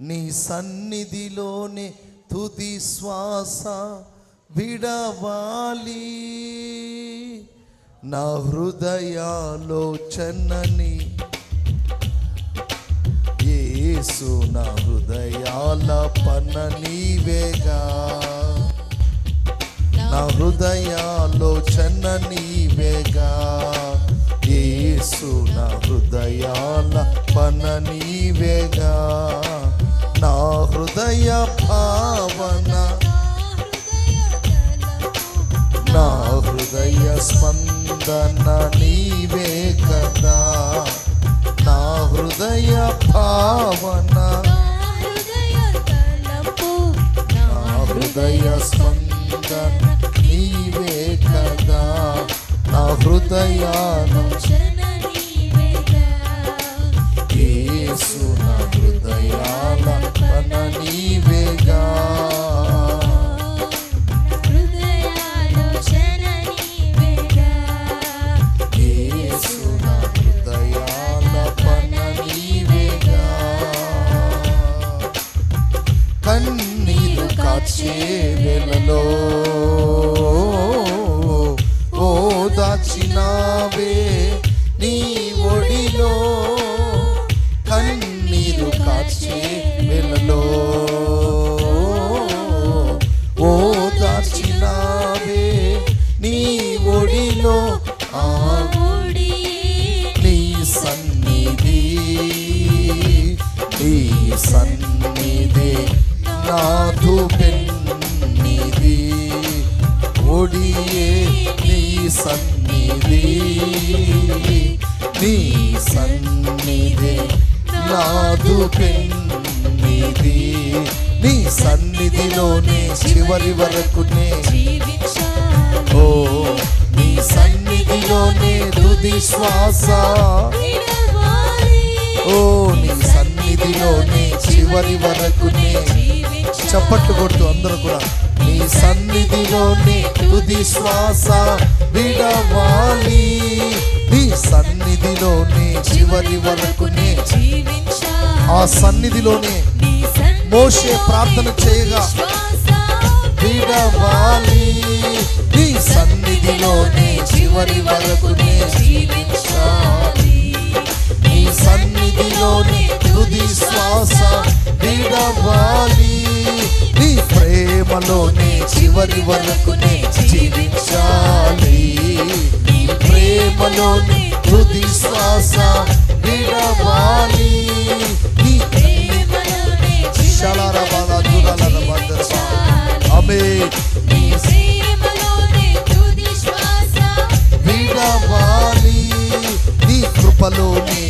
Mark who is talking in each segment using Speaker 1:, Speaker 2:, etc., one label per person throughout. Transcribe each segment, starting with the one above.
Speaker 1: నీ సన్నిధిలోనే తుది శ్వాస విడవాలి. నా హృదయాలోచనని ఏసు నా హృదయాల పన నీవేగా. నా హృదయాలోచన నీవేగా. యేసు నా హృదయాల పన నీవేగా. నా హృదయ భావన. నా హృదయ స్పందన నీవే కదా. నా హృదయ భావన. నా హృదయ స్పందన హృదయాను నాదు. పెన్నిధి నీ సన్నిధిలోనే చివరి వరకునే ఓ నీ సన్నిధిలోనే తుది శ్వాస ఓ నీ సన్నిధిలోనే చివరి వరకునే చప్పట్లు కొట్టు అందరూ కూడా నీ సన్నిధిలోనే తుది శ్వాస విడవాలి. నీ సన్నిధిలోనే చివరి వరకునే ఆ సన్నిధిలోనే మోషే ప్రార్థన చేయగా విడవాలి నీ సన్నిధిలోనే చివరి వరకునే నీ సన్నిధిలోనే తుది శ్వాస విడవాలి నీ ప్రేమలోనే చివరి వరకు జీవించాలి. నీ ప్రేమలోనే తుది శ్వాస విడవాలి కృపలోనే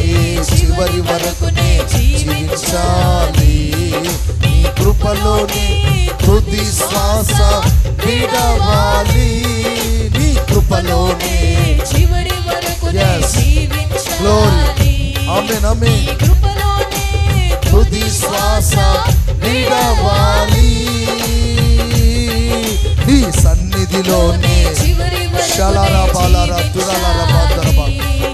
Speaker 1: చివరి వరకునే జీవించాలి. నీ కృపలోనే తుది శ్వాస విడవాలి. నీ కృపలోనే
Speaker 2: చివరి వరకు.
Speaker 1: Glory. ఆమేన్ ఆమేన్ తుది శ్వాస విడవాలి. నీ సన్నిధిలోనే శలార బాలార తురలార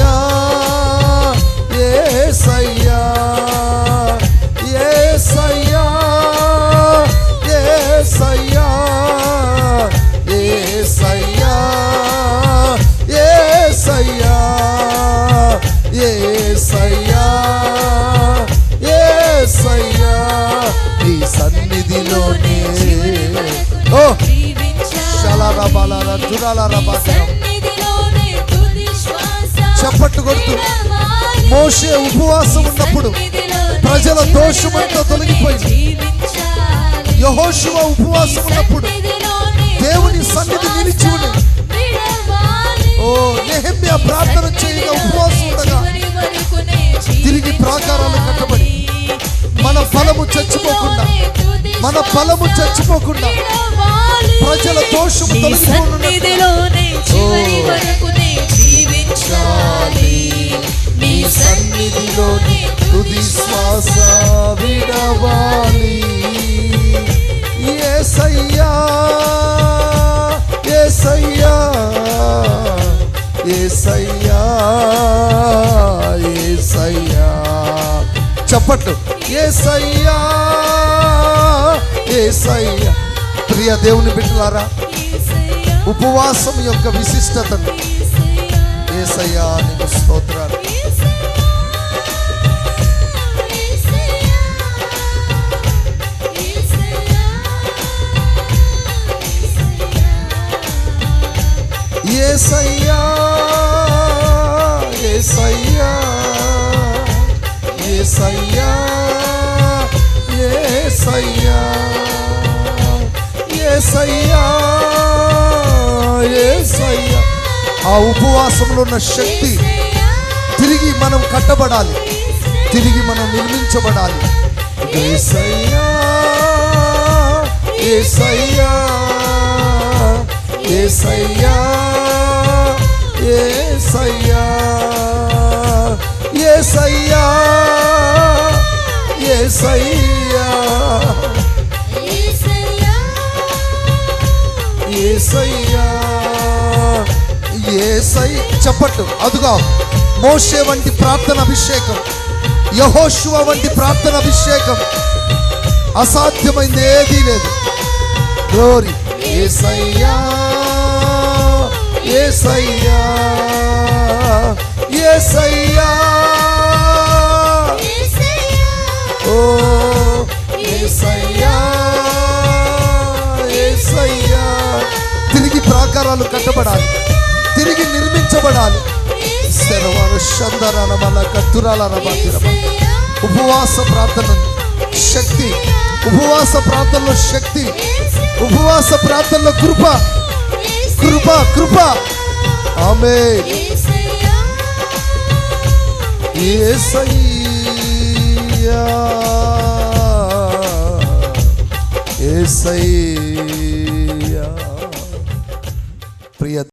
Speaker 1: బాలార చప్పట్లు కొడుతూ మోషే ఉపవాసం ఉన్నప్పుడు ప్రజల దోషమంతా తొలగిపోయింది. యహోశువ ఉపవాసం ఉన్నప్పుడు దేవుని సన్నిధి నిలిచి ఉంది ఓ నెహమ్యా ప్రార్థన చేయగా ఉపవాసం ఉండగా తిరిగి ప్రాకారాలు కట్టబడి మన ఫలము చచ్చిపోకుండా మన ఫలము చచ్చిపోకుండా దోషము
Speaker 2: సన్నిధిలోనే చివరి వరకు జీవించాలి. నీ సన్నిధిలోనే
Speaker 1: శ్వాస విడవాలి. ఏసయ్యా ఏసయ్యా ఏసయ్యా ఏసయ్యా. చప్పట్లు. ఏసయ్యా ఏసయ్యా. ప్రియ దేవుని బిడ్డలారా ఉపవాసం యొక్క విశిష్టతను. ఏసయ్యా నీకు స్తోత్రాలు. ఏసయ్యా ఏసయ్యా ఏసయ్యా ఏసయ్యా. ఏసయ్యా ఉపవాసంలో ఉన్న శక్తి తిరిగి మనం కట్టబడాలి. తిరిగి మనం నిర్మించబడాలి. ఏసయ్యా ఏసయ్యా ఏసయ్యా ఏసయ్యా ఏసయ్యా ఏసయ్యా. ఏసయ్యా. ఎస్ఐ చెప్పట్టు అదుగా మోషే వంటి ప్రార్థన అభిషేకం యహోశువ వంటి ప్రార్థన అభిషేకం అసాధ్యమైంది ఏదీ లేదు. గ్లోరీ ఏసయ్యా ఏసయ్యా ఏసయ్యా. ఓ ఏసయ్యా ఏసయ్యా. తిరిగి ప్రాకారాలు కట్టబడాలి. తిరిగి నిర్మించబడాలి. ఉపవాస ప్రార్థన. శక్తి. ఉపవాస ప్రార్థనలో శక్తి. ఉపవాస ప్రార్థనలో కృప. కృప కృప. ఆమె ఏసయ్యా. ఏసయ్యా.